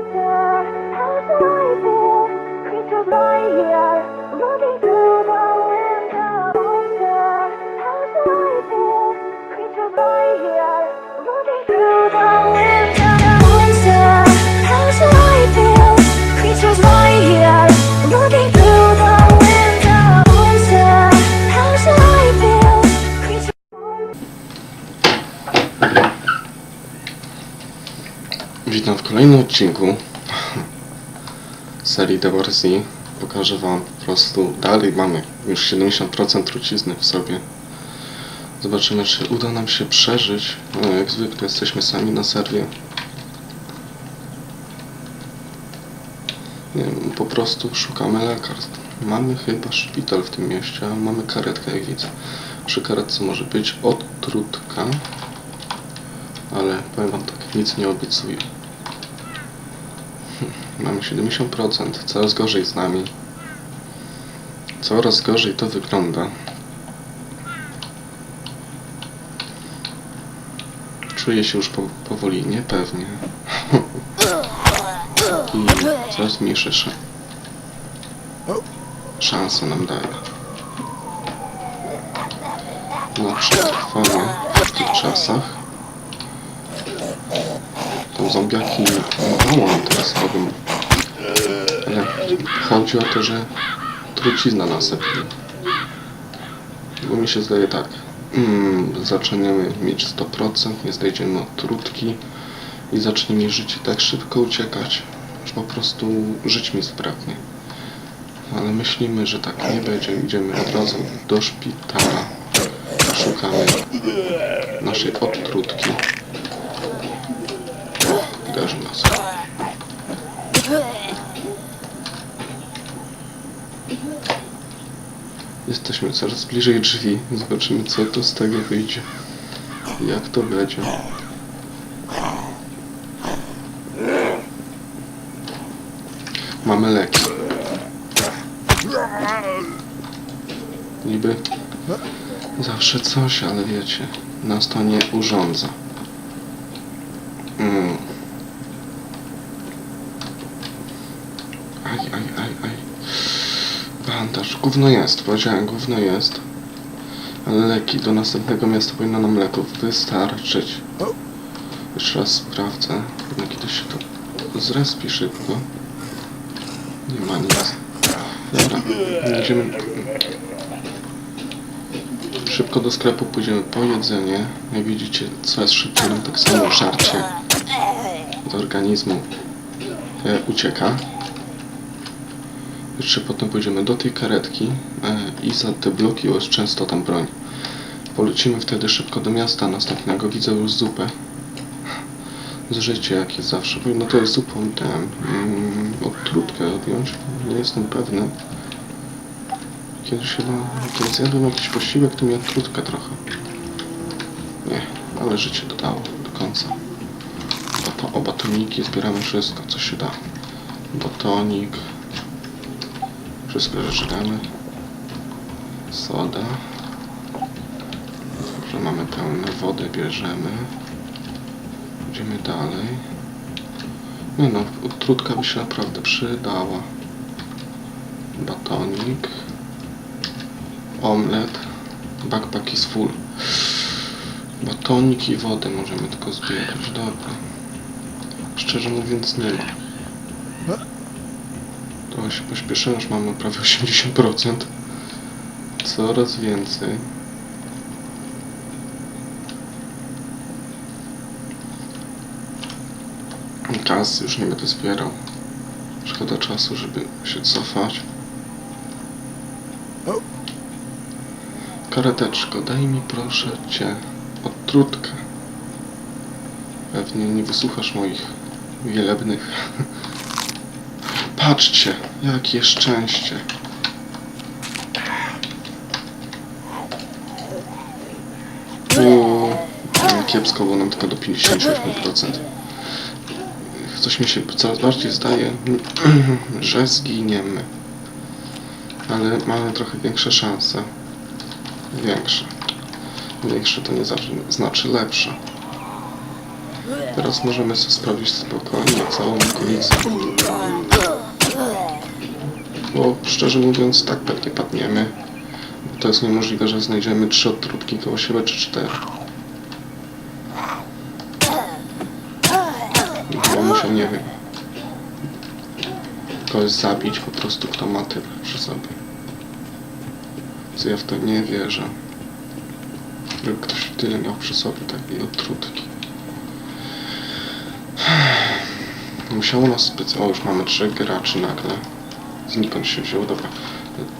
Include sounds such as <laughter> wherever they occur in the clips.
How's light feel? Creatures lie here, looking through Witam w kolejnym odcinku serii Z. Pokażę Wam po prostu, dalej mamy już 70% trucizny w sobie. Zobaczymy, czy uda nam się przeżyć. No, jak zwykle jesteśmy sami na serwie. Nie po prostu szukamy lekarstw. Mamy chyba szpital w tym mieście, a mamy karetkę, jak widzę. Przy karetce może być odtrutka, ale powiem Wam tak, nic nie obiecuję. Mamy 70%, coraz gorzej z nami. Coraz gorzej to wygląda. Czuję się już po, powoli niepewnie. <laughs> I coraz mniejsze sz... szanse nam daje. Na przetrwanie w tych czasach. Zombiaki mało nam teraz robią. Ale chodzi o to, że trucizna nas zabije. Bo mi się zdaje tak. Mm, zaczniemy mieć 100%, nie znajdziemy trutki i zacznie mi życie tak szybko uciekać, że po prostu żyć mi sprawnie. Ale myślimy, że tak nie będzie. Idziemy od razu do szpitala. Szukamy naszej odtrutki. Uderzy nas. Jesteśmy coraz bliżej drzwi. Zobaczymy, co to z tego wyjdzie. Jak to będzie. Mamy leki. Niby zawsze coś, ale wiecie, nas to nie urządza. Mm. Gówno jest, powiedziałem, gówno jest. Leki do następnego miasta powinno nam leków wystarczyć. Jeszcze raz sprawdzę. Na kiedyś się to zrespi szybko. Nie ma nic. Dobra, idziemy. Szybko do sklepu pójdziemy po jedzenie. Jak widzicie, coraz szybciej nam tak samo żarcie z organizmu e, ucieka. Jeszcze potem pójdziemy do tej karetki e, i za te bloki jest często tam broń. Polecimy wtedy szybko do miasta następnego. Widzę już zupę. Zużycie jak jest zawsze. No to jest zupą ten mm, odtrutkę odjąć. Nie jestem pewny. Kiedyś chyba, kiedy zjadłem jakiś posiłek, to mi odtrutkę trochę. Nie, ale życie dodało do końca. Bato, o batoniki zbieramy wszystko, co się da. Batonik. Wszystko damy. Soda. Dobrze, mamy pełne wodę, bierzemy. Idziemy dalej. Nie no, trutka by się naprawdę przydała. Batonik. Omlet. Backpack is full. Batonik i wodę możemy tylko zbierać. Dobra. Szczerze mówiąc nie ma. Się pośpieszyłem, już mamy prawie 80%. Coraz więcej. Czas już nie będę zbierał. Szkoda czasu, żeby się cofać. Kareteczko, daj mi proszę cię odtrutkę. Pewnie nie wysłuchasz moich wielebnych. Patrzcie, jakie szczęście. Uuu, kiepsko, bo nam tylko do 58%. Coś mi się coraz bardziej zdaje, <clears throat> że zginiemy. Ale mamy trochę większe szanse. Większe. Większe to nie zawsze znaczy lepsze. Teraz możemy sobie sprawdzić spokojnie całą okolicę. Bo szczerze mówiąc, tak pewnie padniemy. To jest niemożliwe, że znajdziemy trzy odtrutki koło siebie, czy cztery. Bo musiał, nie wiem, kogoś zabić po prostu, kto ma tyle przy sobie. Co ja w to nie wierzę. Żeby ktoś tyle miał przy sobie takiej odtrutki. Musiało nas specjalnie, już mamy trzech graczy nagle. Znikąd się wziął, dobra.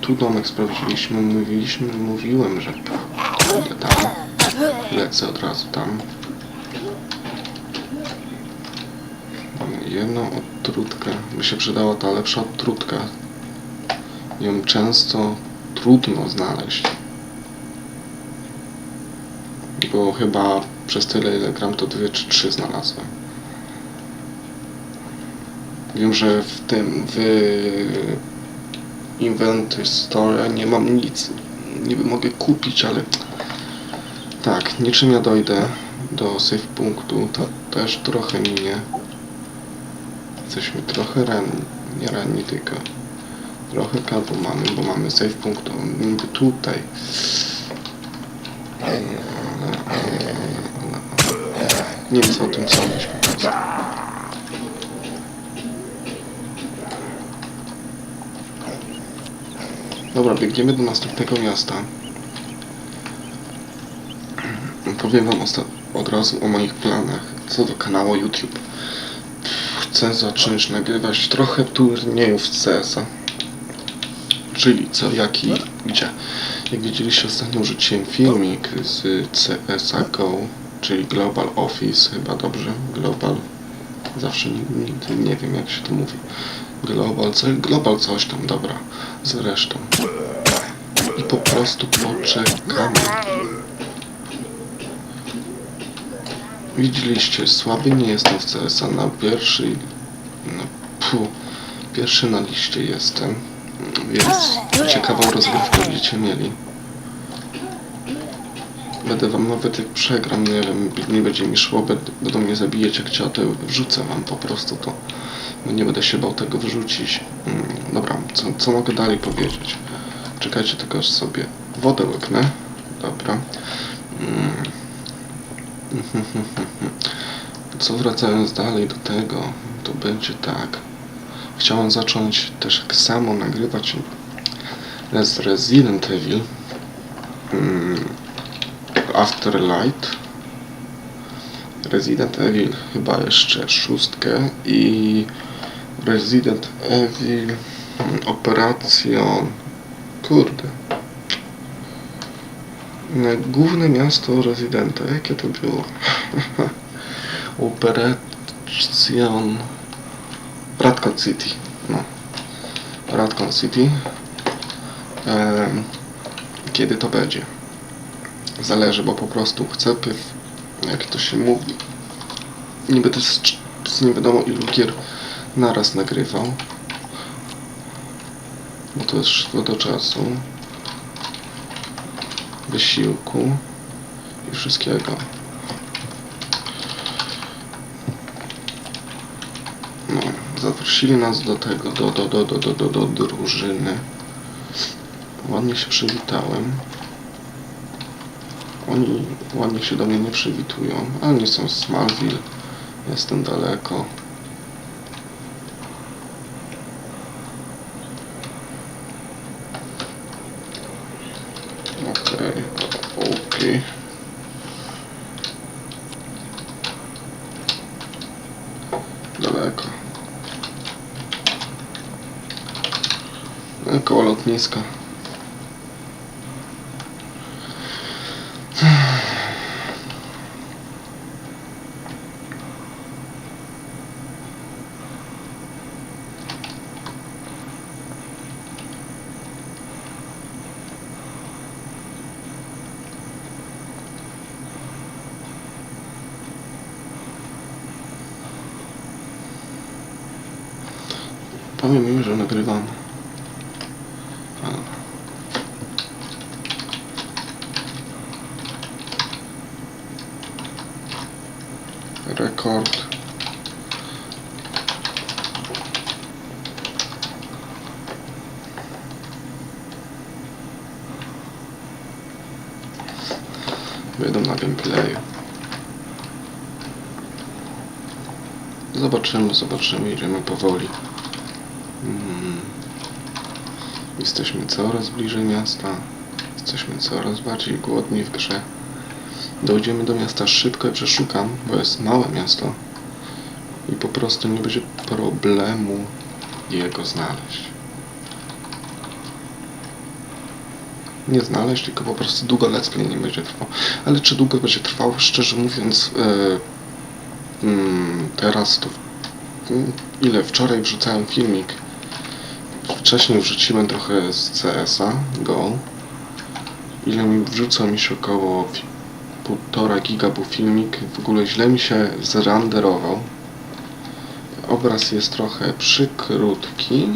Tu domek sprawdziliśmy, mówiliśmy, mówiłem, że idę tam. Lecę od razu tam. Mamy jedną odtrutkę. By się przydała ta lepsza odtrutka. Ją często trudno znaleźć. Bo chyba przez tyle ile gram to dwie czy trzy znalazłem. Wiem, że w tym w Inventory Store nie mam nic. Niby mogę kupić, ale tak, niczym ja dojdę do save punktu, to też trochę minie. Jesteśmy trochę ranni, nie ranni tylko. Trochę kapu mamy, bo mamy save punkt niby tutaj. Nie wiem co o tym prostu. Dobra, biegniemy do następnego miasta. Powiem wam od razu o moich planach co do kanału YouTube. Chcę zacząć nagrywać trochę turniejów CS-a. Czyli co, jak i gdzie. Jak widzieliście ostatnio rzuciłem filmik z CSA GO, czyli Global Office, chyba dobrze, Global. Zawsze nigdy nie wiem jak się to mówi. Global, co, global coś tam, dobra. Zresztą. I po prostu poczekamy. Widzieliście, słaby nie jestem w CSA na pierwszy, no, pierwszy na liście jestem, więc ciekawą rozgrywkę będziecie mieli. Będę wam nawet jak przegram, nie wiem, nie będzie mi szło, będ- będą mnie zabijać jak cię, to wrzucę wam po prostu to. Bo nie będę się bał tego wyrzucić. Mm, dobra, co, co mogę dalej powiedzieć? Czekajcie tylko aż sobie wodę łyknę. Dobra. Mm. <laughs> Co wracając dalej do tego, to będzie tak. Chciałem zacząć też tak samo nagrywać z Resident Evil mm, Afterlight Resident Evil chyba jeszcze szóstkę i Resident Evil Operation kurde Główne miasto Residenta, jakie to było? <laughs> Operation Radcon City. No. Radcon City. Kiedy to będzie? Zależy, bo po prostu chcę jak to się mówi. Nie będę z, z nie wiadomo ilu gier naraz nagrywał. Bo to jest szło do czasu wysiłku i wszystkiego. No, zaprosili nas do tego, do, do, do, do, do, do, do drużyny. Ładnie się przywitałem. Oni ładnie się do mnie nie przywitują. a Oni są z Smallville. Jestem daleko. Okej, okej. Daleko. E, Koło lotniska. Powiem im, że nagrywam. Rekord. Będą na gameplayu. Zobaczymy, zobaczymy, idziemy powoli. Mm. Jesteśmy coraz bliżej miasta. Jesteśmy coraz bardziej głodni w grze. Dojdziemy do miasta szybko i przeszukam, bo jest małe miasto. I po prostu nie będzie problemu jego znaleźć. Nie znaleźć, tylko po prostu długo let's nie będzie trwał. Ale czy długo będzie trwał? Szczerze mówiąc, e, mm, teraz to mm, ile wczoraj wrzucałem filmik. Wcześniej wrzuciłem trochę z CS-a Go. Ile mi wrzucał mi się około fi- półtora giga był filmik. W ogóle źle mi się zrenderował. Obraz jest trochę przykrótki.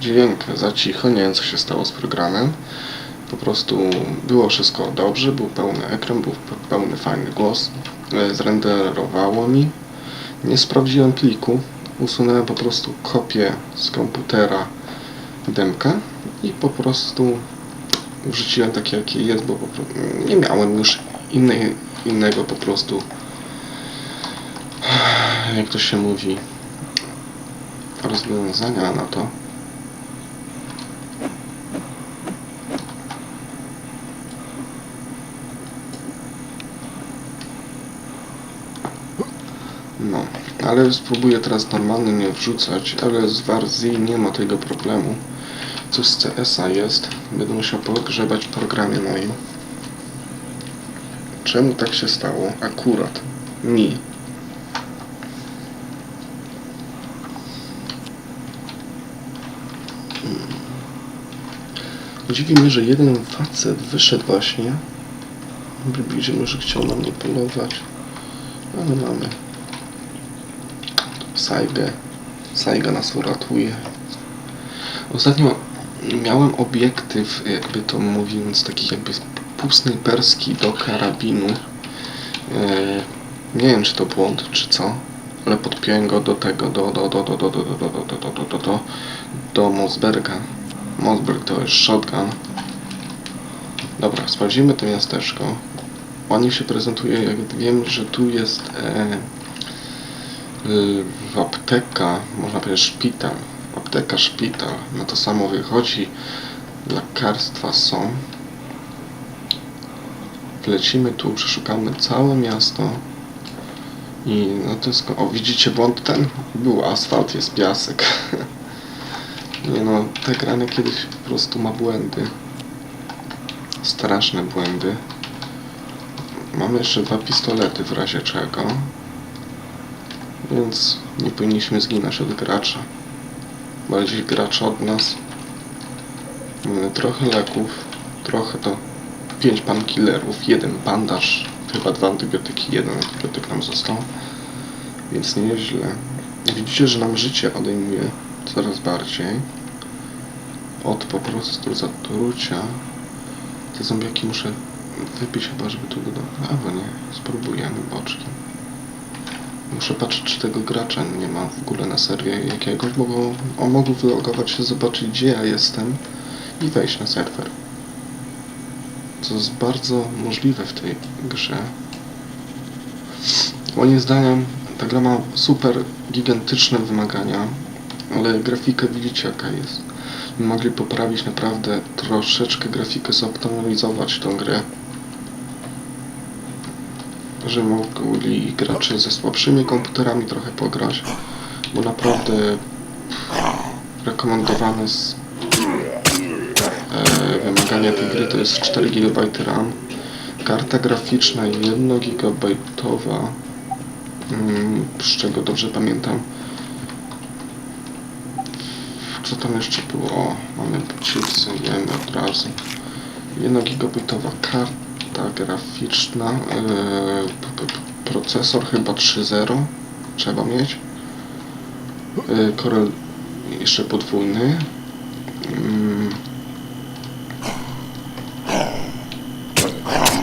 Dźwięk za cicho, nie wiem co się stało z programem. Po prostu było wszystko dobrze, był pełny ekran, był pe- pełny fajny głos. E, Zrenderowało mi. Nie sprawdziłem pliku. Usunąłem po prostu kopię z komputera demka i po prostu wrzuciłem takie jakie jest, bo nie miałem już innej, innego po prostu <sighs> jak to się mówi rozwiązania na to. No, ale spróbuję teraz normalnie nie wrzucać, ale z Warzii nie ma tego problemu. Coś z CS-a jest, będę musiał pogrzebać w programie moim. Czemu tak się stało? Akurat mi. Hmm. Dziwi mnie, że jeden facet wyszedł właśnie. Widzimy, że chciał na mnie polować. Ale mamy Saigę. Saiga nas uratuje. Ostatnio miałem obiektyw, jakby to mówiąc, taki jakby półsnajperski do karabinu. E, nie wiem, czy to błąd, czy co, ale podpiąłem go do tego, do, do, do, do, do, do, do, do, do, do, do, do, do, do Mosberga. Mosberg to jest shotgun. Dobra, sprawdzimy to miasteczko. Ładnie się prezentuje, jak wiem, że tu jest e, y, apteka, można powiedzieć szpital. Apteka, szpital. Na to samo wychodzi. Lekarstwa są. Lecimy tu, przeszukamy całe miasto. I no to jest... O, widzicie błąd ten? Był asfalt, jest piasek. <laughs> Nie no, ta grania kiedyś po prostu ma błędy. Straszne błędy. Mamy jeszcze dwa pistolety w razie czego. Więc nie powinniśmy zginąć od gracza. Bardziej gracz od nas. Mamy trochę leków. Trochę to pięć pankillerów, jeden bandaż, chyba dwa antybiotyki, jeden antybiotyk nam został. Więc nieźle. Widzicie, że nam życie odejmuje coraz bardziej. Od po prostu zatrucia. Te zombiaki muszę wypić chyba, żeby tu dodać. Albo nie, spróbujemy boczkiem. Muszę patrzeć, czy tego gracza nie ma w ogóle na serię jakiegoś, bo on mógł wylogować się, zobaczyć gdzie ja jestem i wejść na serwer. Co jest bardzo możliwe w tej grze. Moim zdaniem ta gra ma super gigantyczne wymagania, ale grafikę widzicie jaka jest. Mogli poprawić naprawdę troszeczkę grafikę, zoptymalizować tą grę. Że mogli gracze ze słabszymi komputerami trochę pograć, bo naprawdę rekomendowane e, wymagania tej gry to jest 4 GB RAM, karta graficzna 1 GB, mm, z czego dobrze pamiętam. Co tam jeszcze było? O, mamy chipsy, jemy od razu. 1 gigabitowa karta graficzna, e, p- p- procesor chyba 3.0 trzeba mieć. E, Corel jeszcze podwójny.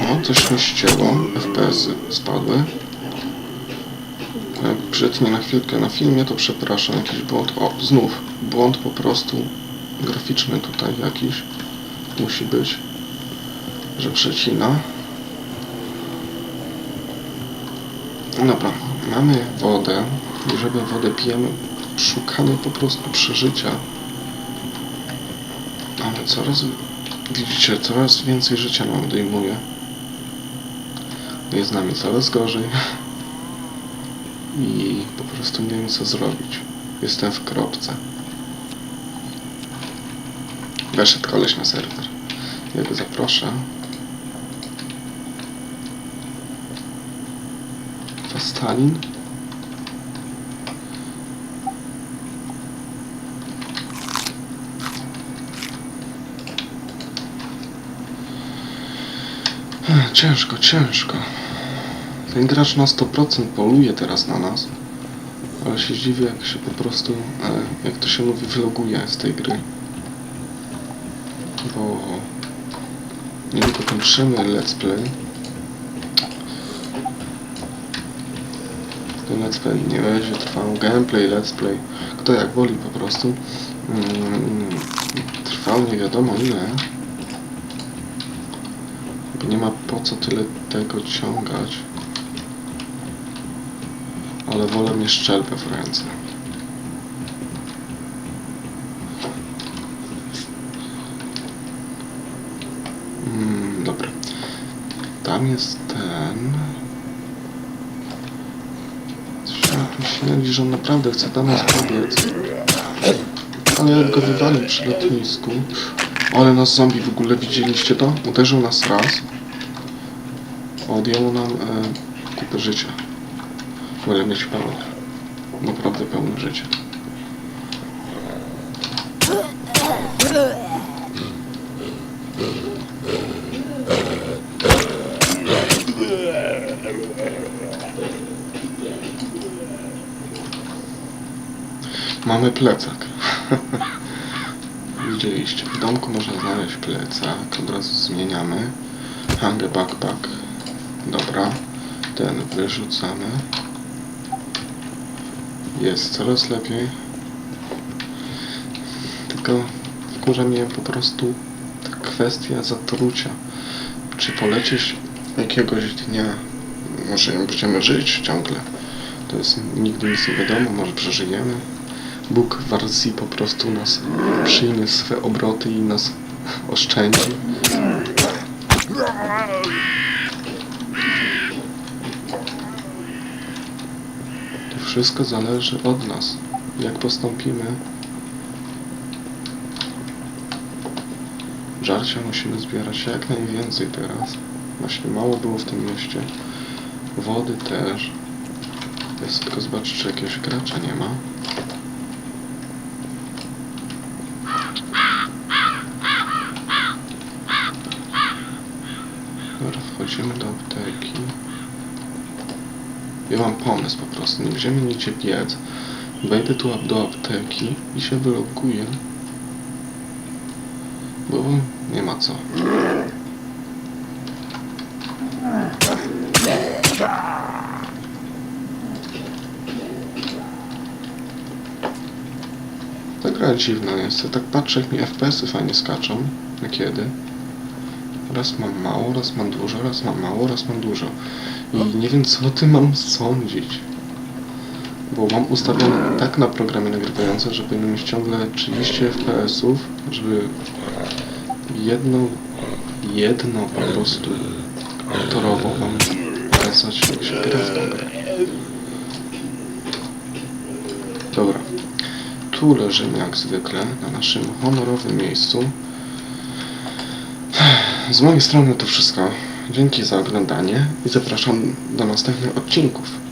No, coś mi ścięło. FPS -y spadły. przytnie na chwilkę na filmie, to przepraszam, jakiś błąd. O, znów, błąd po prostu graficzny tutaj jakiś musi być, że przecina. Dobra, mamy wodę i żeby wodę pijemy, szukamy po prostu przeżycia. Ale coraz, widzicie, coraz więcej życia nam odejmuje. Jest z nami coraz gorzej. I po prostu nie wiem co zrobić. Jestem w kropce. Weszedł koleś na serwer. Ja go zaproszę. Stalin? Ciężko, ciężko. Ten gracz na 100% poluje teraz na nas. Ale się dziwię, jak się po prostu, e, jak to się mówi, vloguje z tej gry. Bo niedługo kończymy let's play. Let's play nie będzie trwał. Gameplay, let's play. Kto jak woli po prostu. Mm, trwał nie wiadomo ile. Nie ma po co tyle tego ciągać. Ale wolę mieć szczelbę w ręce. Mm, dobra. Tam jest ten. Coś śmierdzi, że on naprawdę chce do nas pobiec. Ale jak go wywali przy lotnisku. Ale nas zombie w ogóle widzieliście to? Uderzył nas raz. Odjął nam e, kupę życia. Wolę mieć pełne. Naprawdę pełne życie. Mamy plecak. <laughs> Widzieliście, w domku można znaleźć plecak. Od razu zmieniamy. Hangę backpack. Dobra. Ten wyrzucamy. Jest coraz lepiej. Tylko wkurza mnie po prostu ta kwestia zatrucia. Czy polecieć jakiegoś dnia, może będziemy żyć ciągle. To jest nigdy nic nie wiadomo, może przeżyjemy. Bóg w Arsji po prostu nas przyjmie swe obroty i nas oszczędzi. To wszystko zależy od nas. Jak postąpimy. Żarcia musimy zbierać jak najwięcej teraz. Właśnie mało było w tym mieście. Wody też. Jest tylko zobaczyć, czy jakiegoś gracza nie ma. Dobra, wchodzimy do apteki. Ja mam pomysł po prostu. Nie będziemy nigdzie biec. Wejdę tu do apteki i się wyloguję. Bo nie ma co. Ta gra dziwna jest. Ja tak patrzę, jak mi FPS-y fajnie skaczą. Niekiedy. Raz mam mało, raz mam dużo, raz mam mało, raz mam dużo. I nie wiem, co o tym mam sądzić. Bo mam ustawione tak na programie nagrywające, żeby mieć ciągle 30 FPS-ów, żeby jedno, jedno po prostu autorowo mam pokazać, jak się gra w grę. Dobra. Tu leżymy jak zwykle, na naszym honorowym miejscu. Z mojej strony to wszystko. Dzięki za oglądanie i zapraszam do następnych odcinków.